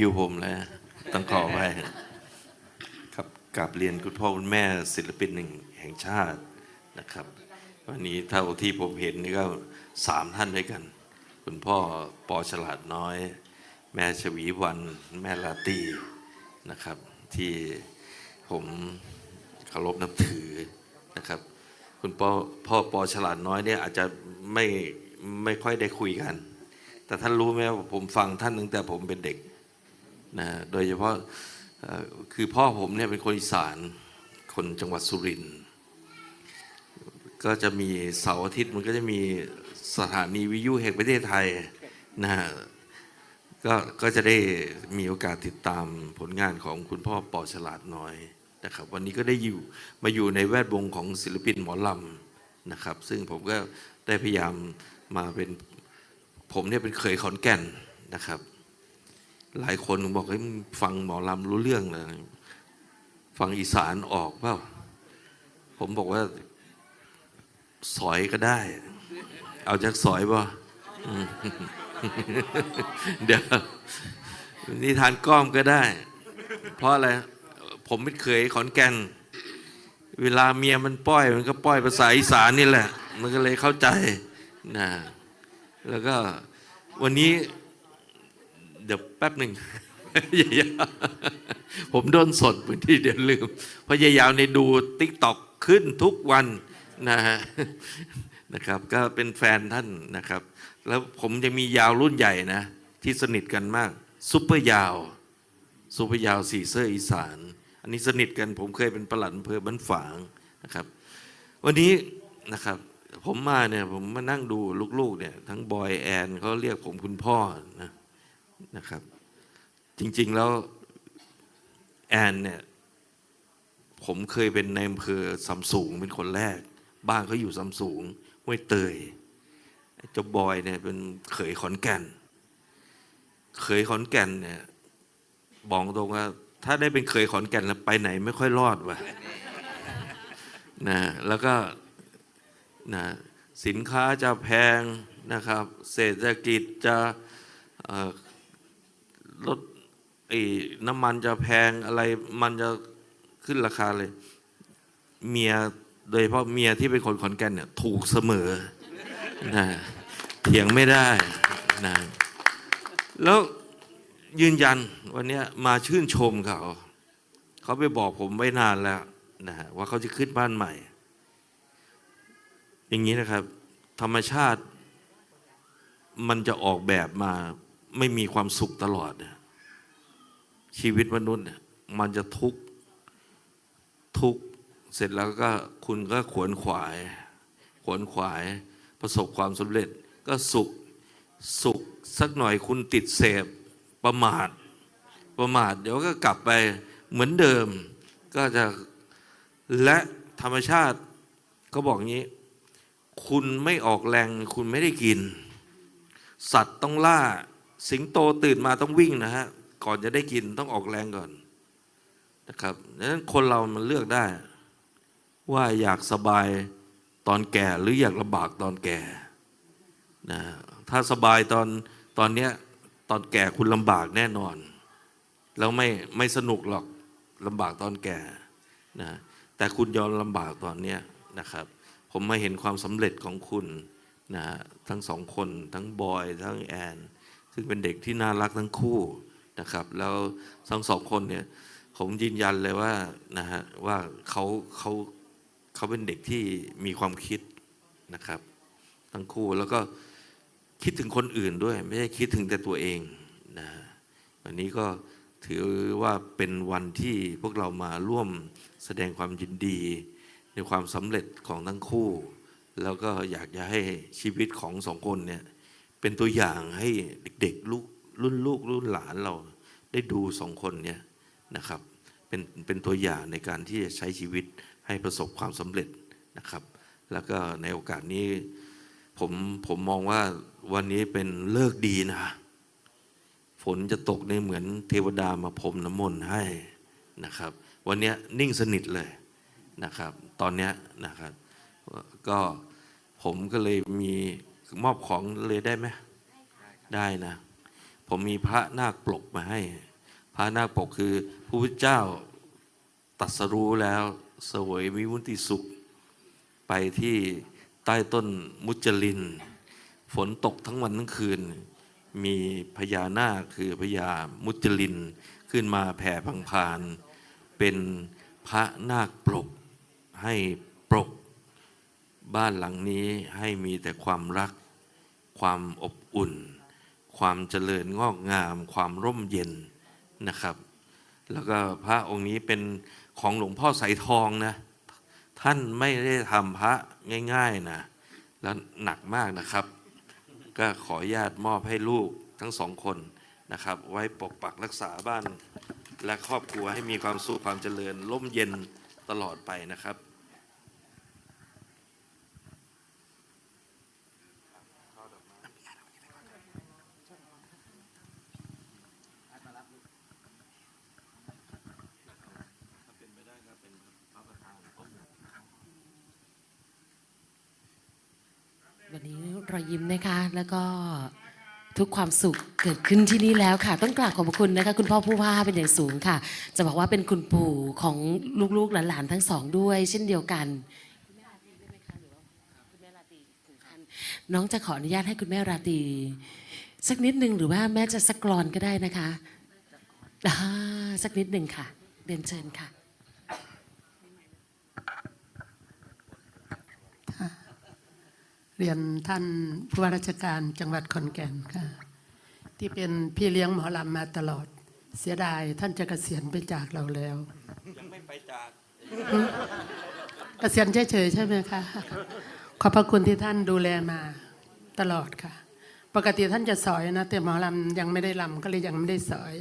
คิวผมแล้ว ต้องขอไปครับกราบเรียนคุณพ่อคุณแม่ศิลปินหนึ่งแห่งชาตินะครับ วันนี้เท่าที่ผมเห็นนี่ก็สามท่านด้วยกัน คุณพ่อปอฉลาดน้อย แม่ชวีวัน แม่ลาตีนะครับ ที่ผมเคารพนับถือนะครับ คุณพ่อพ่อปอฉลาดน้อยเนี่ยอาจจะไม่ไม่ค่อยได้คุยกัน แต่ท่านรู้ไหมว่าผมฟังท่านตั้งแต่ผมเป็นเด็ก นะโดยเฉพาะคือพ่อผมเนี่ยเป็นคนอีสานคนจังหวัดสุรินทร์ก็จะมีเสาร์อาทิตย์มันก็จะมีสถานีวิทยุแห่งประเทศไทยนะฮะก็ก็จะได้มีโอกาสติดตามผลงานของคุณพ่อปอฉลาดน้อยนะครับ วันนี้ก็ได้อยู่มาอยู่ในแวดวงของศิลปินหมอลำนะครับ ซึ่งผมก็ได้พยายามมาเป็นผมเนี่ยเป็นเคยขอนแก่นนะครับ หลายคนบอกเฮ้ฟังหมอลำรู้เรื่องเลยฟังอีสานออกเปล่าผมบอกว่า สอยก็ได้ เอาจากสอยป่ะเดี๋ยวนิทานก้อมก็ได้ เพราะอะไร ผมไม่เคยขอนแก่น เวลาเมียมันป้อย มันก็ป้อยภาษาอีสานนี่แหละ มันก็เลยเข้าใจนะแล้วก็วันนี้ เดี๋ยวแป๊บหนึ่งยายาผมโดนสดบางทีเดี๋ยวลืม เพราะยายาวในดูติ๊กตอกขึ้นทุกวันนะฮะนะครับ ก็เป็นแฟนท่านนะครับ แล้วผมจะมียาวรุ่นใหญ่นะ ที่สนิทกันมากซุปเปอร์ยาวซุปเปอร์ยาวสีเสื้ออีสาน อันนี้สนิทกันผมเคยเป็นประหลัดอำเภอบ้านฝางนะครับ วันนี้นะครับผมมาเนี่ยผมมานั่งดูลูกๆเนี่ยทั้งบอยแอนเขาเรียกผมคุณพ่อนะ นะครับ จริง ๆ แล้วแอนเนี่ยผมเคยเป็นในอำเภอซัมสูงเป็นคนแรก บ้านเขาอยู่ซัมสูงห้วยเตยเจ้าบอยเนี่ยเป็นเขยขอนแก่น เขยขอนแก่นเนี่ยบอกตรงว่า ถ้าได้เป็นเขยขอนแก่นแล้วไปไหนไม่ค่อยรอดว่ะนะแล้วก็นะสินค้าจะแพงนะครับ เศรษฐกิจจะ เอ่อลดไอ้น้ำมันจะแพงอะไรมันจะขึ้นราคาเลย เมียโดยเฉพาะเมียที่เป็นคนขอนแก่นเนี่ยถูกเสมอนะเถียงไม่ได้นะแล้วยืนยันวันนี้มาชื่นชมเขา เขาไปบอกผมไว้นานแล้วนะฮะว่าเขาจะขึ้นบ้านใหม่ อย่างนี้นะครับ ธรรมชาติมันจะออกแบบมา ไม่มีความสุขตลอดนะชีวิตมนุษย์เนี่ยมันจะทุกข์ทุกข์เสร็จแล้วก็คุณก็ขวนขวาย ขวนขวายประสบความสำเร็จ ก็สุขสุขสักหน่อยคุณติดเสพประมาท ประมาท เดี๋ยวก็กลับไปเหมือนเดิม ก็จะและธรรมชาติก็บอกงี้ คุณไม่ออกแรง คุณไม่ได้กิน สัตว์ต้องล่า สิงโตตื่นมาต้องวิ่งนะฮะ ก่อนจะได้กินต้องออกแรงก่อนนะครับดังนั้นคนเรามันเลือกได้ ว่าอยากสบายตอนแก่หรืออยากลำบากตอนแก่นะถ้าสบายตอนตอนเนี้ยตอนแก่คุณลำบากแน่นอน แล้วไม่ไม่สนุกหรอกลำบากตอนแก่นะแต่คุณยอมลำบากตอนเนี้ยนะครับ ผมมาเห็นความสำเร็จของคุณนะฮะทั้งสองคนทั้งบอย ทั้งแอน ซึ่งเป็นเด็กที่น่ารักทั้งคู่นะครับ แล้วทั้งสองคนเนี่ยผมยืนยันเลยว่านะฮะว่าเขาเขาเขาเป็นเด็กที่มีความคิดนะครับ ทั้งคู่แล้วก็คิดถึงคนอื่นด้วย ไม่ใช่คิดถึงแต่ตัวเองนะวันนี้ก็ถือว่าเป็นวันที่พวกเรามาร่วมแสดงความยินดี ในความสำเร็จของทั้งคู่ แล้วก็อยากจะให้ชีวิตของสองคนเนี่ย เป็นตัวอย่างให้เด็กๆลูกรุ่นลูกรุ่นหลานเราได้ดูสองคนเนี่ยนะครับเป็นเป็นตัวอย่างในการที่จะใช้ชีวิตให้ประสบความสำเร็จนะครับ แล้วก็ในโอกาสนี้ผมผมมองว่าวันนี้เป็นเลิกดีนะ ฝนจะตกในเหมือนเทวดามาพรมน้ำมนต์ให้นะครับ วันนี้นิ่งสนิทเลยนะครับ ตอนนี้นะครับ ก็ผมก็เลยมี มอบของเลยได้ไหมได้นะ ผมมีพระนาคปลกมาให้ พระนาคปกคือพระพุทธเจ้าตรัสรู้แล้วสวยวิมุตติสุข ไปที่ใต้ต้นมุจลิน ฝนตกทั้งวันทั้งคืน มีพญานาคคือพญามุจลิน ขึ้นมาแผ่พังพาน เป็นพระนาคปลกให้ปลก บ้านหลังนี้ให้มีแต่ความรัก ความอบอุ่น ความเจริญงอกงาม ความร่มเย็นนะครับ แล้วก็พระองค์นี้เป็นของหลวงพ่อสายทองนะ ท่านไม่ได้ทำพระง่ายๆนะ แล้วหนักมากนะครับ ก็ขอญาตมอบให้ลูกทั้งสองคนนะครับ ไว้ปกปักรักษาบ้าน และครอบครัวให้มีความสุขความเจริญร่มเย็นตลอดไปนะครับ วันนี้ รอยยิ้มนะคะ แล้วก็ทุกความสุขเกิดขึ้นที่นี่แล้วค่ะ ต้องกราบขอบพระคุณนะคะ คุณพ่อผู้ว่าเป็นอย่างสูงค่ะ จะบอกว่าเป็นคุณปู่ของลูกๆหลานๆทั้งสองด้วย เช่นเดียวกัน น้องจะขออนุญาตให้คุณแม่ราตรีสักนิดหนึ่งหรือว่าแม่จะสักกรอนก็ได้นะคะสักนิดหนึ่งค่ะเรียนเชิญค่ะ เรียนท่านผู้ว่าราชการจังหวัดขอนแก่นค่ะ ที่เป็นพี่เลี้ยงหมอลำมาตลอด เสียดายท่านจะเกษียณไปจากเราแล้ว ยังไม่ไปจากเกษียณเฉยๆใช่ไหมคะขอบพระคุณที่ท่านดูแลมาตลอดค่ะ ปกติท่านจะสอยนะ แต่หมอลำยังไม่ได้ลำก็เลยยังไม่ได้สอย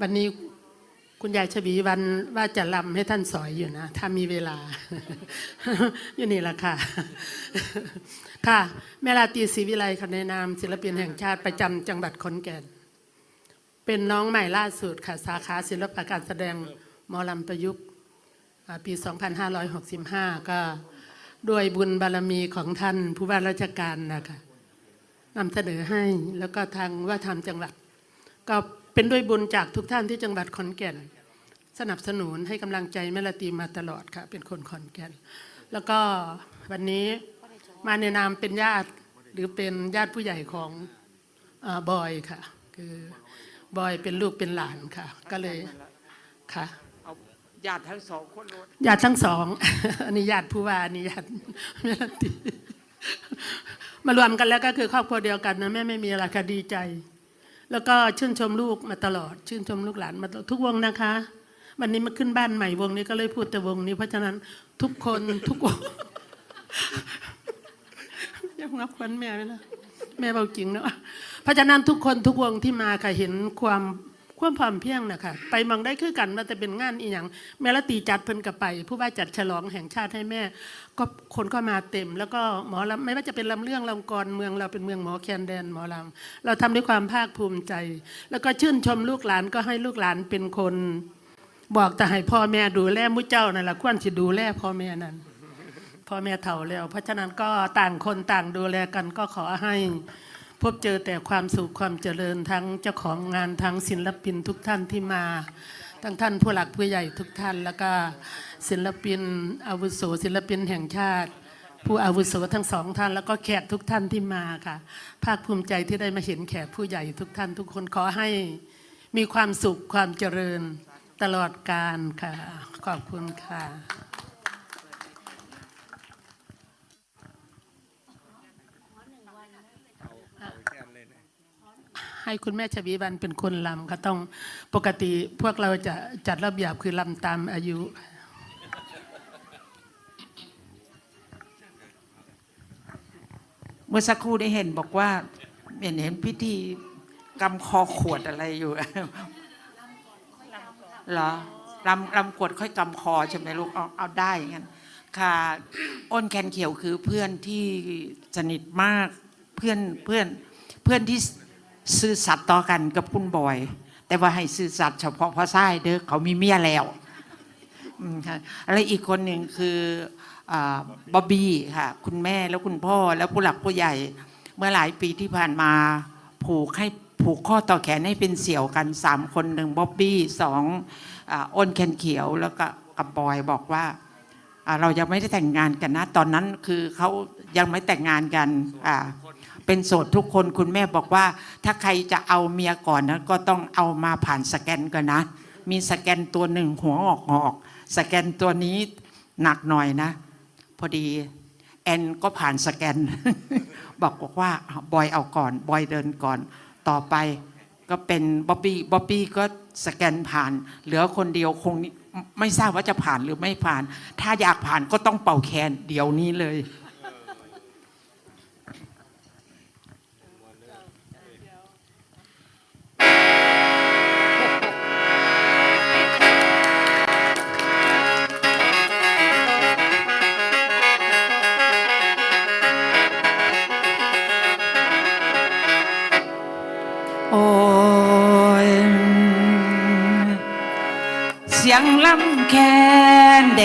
วันนี้ คุณยายชบีวันว่าจะลำให้ท่านสอยอยู่นะ ถ้ามีเวลา อยู่นี่แหละค่ะ ค่ะ แม่ลาตีศรีวิไลค่ะในนามศิลปินแห่งชาติประจำจังหวัดขอนแก่น เป็นน้องใหม่ล่าสุดค่ะ สาขาศิลปะการแสดงมอลำประยุกต์ ปี 2565 ก็ด้วยบุญบารมีของท่านผู้ว่าราชการนะคะนำเสนอให้แล้วก็ทางว่าทำจังหวัดก็ เป็นด้วยบุญจากทุกท่านที่จังหวัดขอนแก่น สนับสนุนให้กำลังใจแม่ละตีมาตลอดค่ะ เป็นคนขอนแก่น แล้วก็วันนี้มาในนามเป็นญาติหรือเป็นญาติผู้ใหญ่ของอาบอยค่ะ คือบอยเป็นลูกเป็นหลานค่ะ ก็เลยค่ะเอาญาติทั้งสองคนรถญาติทั้งสองอันนี้ญาติผู้ว่าอันนี้ญาติแม่ลันตีมารวมกันแล้วก็คือครอบครัวเดียวกันนะแม่ไม่มีอะไรค่ะดีใจ แล้วก็ชื่นชมลูกมาตลอด ชื่นชมลูกหลานมาทุกวงนะคะ วันนี้มาขึ้นบ้านใหม่วงนี้ก็เลยพูดแต่วงนี้ เพราะฉะนั้นทุกคนทุกวงยังรับควันแม่ไหมล่ะแม่เบาจริงเนาะเพราะฉะนั้นทุกคนทุกวงที่มาค่ะเห็นความ ความพร้อมเพียงนะคะไปมองได้คือกันว่าจะเป็นงานอีหยังแม่ละตีจัดเพิ่นกับไป ผู้ว่าจัดฉลองแห่งชาติให้แม่ ก็คนก็มาเต็ม แล้วก็หมอลำไม่ว่าจะเป็นลำเรื่องลำกรเมืองเราเป็นเมืองหมอแคนแดนหมอลำเราทำด้วยความภาคภูมิใจ แล้วก็ชื่นชมลูกหลานก็ให้ลูกหลานเป็นคน บอกแต่ให้พ่อแม่ดูแลมุ้เจ้านั่นแหละควรสิดูแลพ่อแม่นั่นพ่อแม่เฒ่าแล้ว เพราะฉะนั้นก็ต่างคนต่างดูแลกันก็ขอให้ พบเจอแต่ความสุขความเจริญทั้งเจ้าของงานทั้งศิลปินทุกท่านที่มา ทั้งท่านผู้หลักผู้ใหญ่ทุกท่านแล้วก็ศิลปินอาวุโสศิลปินแห่งชาติ ผู้อาวุโสทั้งสองท่าน แล้วก็แขกทุกท่านที่มาค่ะ ภาคภูมิใจที่ได้มาเห็นแขกผู้ใหญ่ทุกท่านทุกคนขอให้มีความสุขความเจริญตลอดกาลค่ะ ขอบคุณค่ะ ให้คุณแม่ชวีวันเป็นคนลำก็ต้องปกติพวกเราจะจัดระเบียบคือลำตามอายุเมื่อสักครู่ได้เห็นบอกว่าเห็นเห็นพิธีกำคอขวดอะไรอยู่เหรอลำลำขวดค่อยกำคอใช่ไหมลูกเอาเอาได้อย่างนั้นค่ะอ้นแคนเขียวคือเพื่อนที่สนิทมากเพื่อนเพื่อนเพื่อนที่ ซื่อสัตย์ต่อกันกับคุณบอย แต่ว่าให้ซื่อสัตย์เฉพาะพระไส้เด้อเขามีเมียแล้วอะไรอีกคนหนึ่งคือบอบบี้ค่ะคุณแม่แล้วคุณพ่อแล้วผู้หลักผู้ใหญ่ เมื่อหลายปีที่ผ่านมาผูกให้ผูกข้อต่อแขนให้เป็นเสี่ยวกันสามคนหนึ่งบ๊อบบี้สองอ้นแคนเขียวแล้วก็กับบอยบอกว่าอ่าเรายังไม่ได้แต่งงานกันนะ ตอนนั้นคือเขายังไม่แต่งงานกันอ่า เป็นโสดทุกคนคุณแม่บอกว่า ถ้าใครจะเอาเมียก่อนนะก็ต้องเอามาผ่านสแกนก่อนนะ มีสแกนตัวหนึ่งหัวออกหอก สแกนตัวนี้หนักหน่อยนะ พอดีแอนก็ผ่านสแกน บอกบอกว่าบอยเอาก่อนบอยเดินก่อน ต่อไปก็เป็นบ๊อบบี้บ๊อบบี้ก็สแกนผ่าน เหลือคนเดียวคงไม่ทราบว่าจะผ่านหรือไม่ผ่าน ถ้าอยากผ่านก็ต้องเป่าแคนเดี๋ยวนี้เลย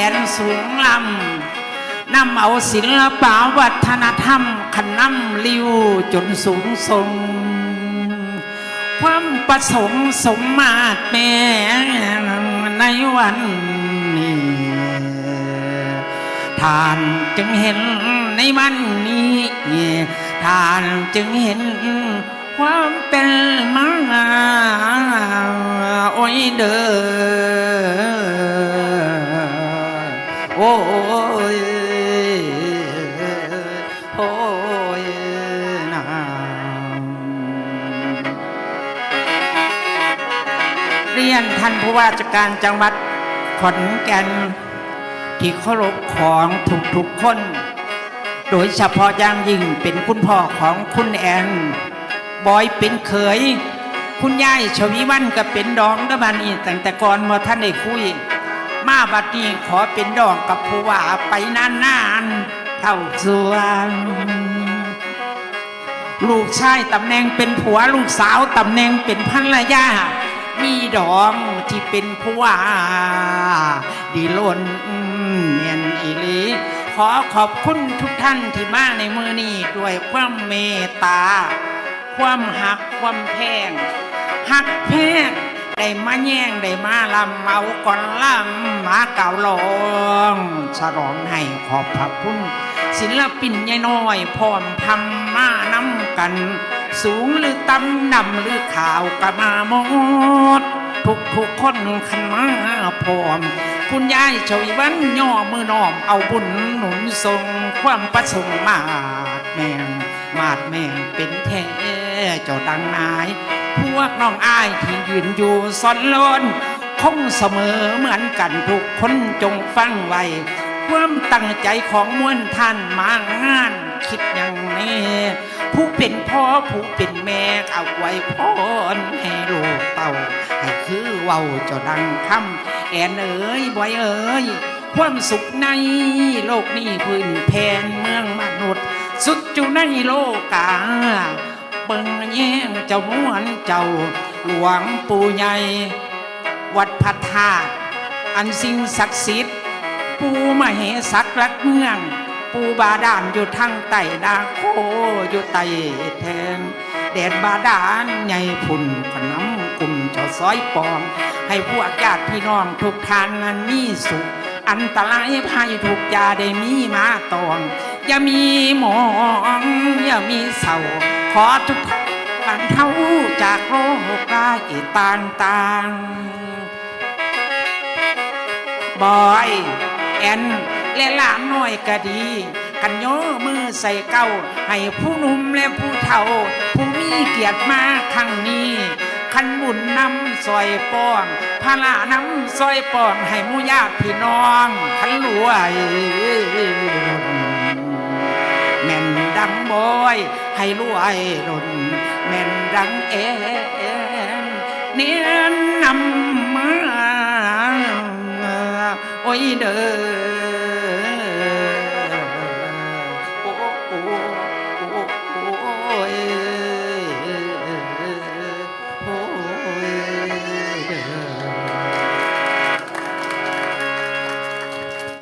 นแดนสูงลำนำเอาศิลปะวัฒนธรรมขนนำลิวจนสูงส่งความประสงค์สมมาตรแม่ในวันนี้ท่านจึงเห็นในวันนี้ท่านจึงเห็นความเป็นมาโอ้ยเด้อ โอ้ยโอ้ยนะเรียนท่านผู้ว่าราชการจังหวัดขอนแก่นที่เคารพของทุกๆคน โดยเฉพาะอย่างยิ่งเป็นคุณพ่อของคุณแอนบอยเป็นเขย คุณยายชวีวันก็เป็นดองกบานี่ตั้งแต่ก่อนมาท่านได้คุย มาบัดนี้ขอเป็นดองกับผู้ว่าไปนานๆเท่าส่วนลูกชายตำแหน่งเป็นผัวลูกสาวตำแหน่งเป็นภรรยามีดองที่เป็นผัวดีล้นเนียนอีลีขอขอบคุณทุกท่านที่มาในมือนี้ด้วยความเมตตา ความหักความแพงหักแพง ได้มาแย่งได้มาลำเมาก่อนลำมาเก่าลองฉลองให้ขอบพระคุณศิลปินยายน้อยพร้อมพำมานำกัน สูงหรือต่ำดำหรือขาวกะมาหมดทุกทุกคนขันมาพร้อม คุณยายชวีวันย่อมือน้อมเอาบุญหนุนทรงความประสงค์มาดแมงมาดแมงเป็นแท้เจ้าดังนาย พวกน้องอายที่ยืนอยู่ซ้อนลนคงเสมอเหมือนกันทุกคนจงฟังไว้ความตั้งใจของมวลท่านมางานคิดอย่างนี้ผู้เป็นพ่อผู้เป็นแม่เอาไว้พรให้ลูกเต่าให้คือเว้าเจ้าดังคำแอนเอ๋ยบอยเอ๋ยความสุขในโลกนี้พื้นแผ่นเมืองมนุษย์ สุดอยู่ในโลกา ปิงแย่งเจ้ามวนเจ้าหลวงปู่ใหญ่ วัดพัทธาตุอันสิ่งศักดิ์สิทธิ์ ปูมาเหสักรักเมือง ปูบาดาลอยู่ทางใต้นาโคอยู่ใต้แทนแดดบาดาลใหญ่พุ่นขน้ำกลุ่มเจ้าซอยปอมให้พวกญาติพี่น้องทุกทางนั้นมีสุข อันตรายภัยทุกยาได้มีมาตองอย่ามีหมอง ย่ามีเศร้าขอทุกท่านบรรเทาจากโรคร้ายต่างๆ บอยแอนและหลานน้อยก็ดี กันโยมือใส่เก้า ให้ผู้หนุ่มและผู้เฒ่า ผู้มีเกียรติมาครั้งนี้ ขันบุญนำซอยป้องพระละนำซอยป้องให้มู่ญาติพี่น้องขันรวย ดังบอย ให้รวยรนแม่นดังเอ็นเนียนนำมาโอ้ยเด้อ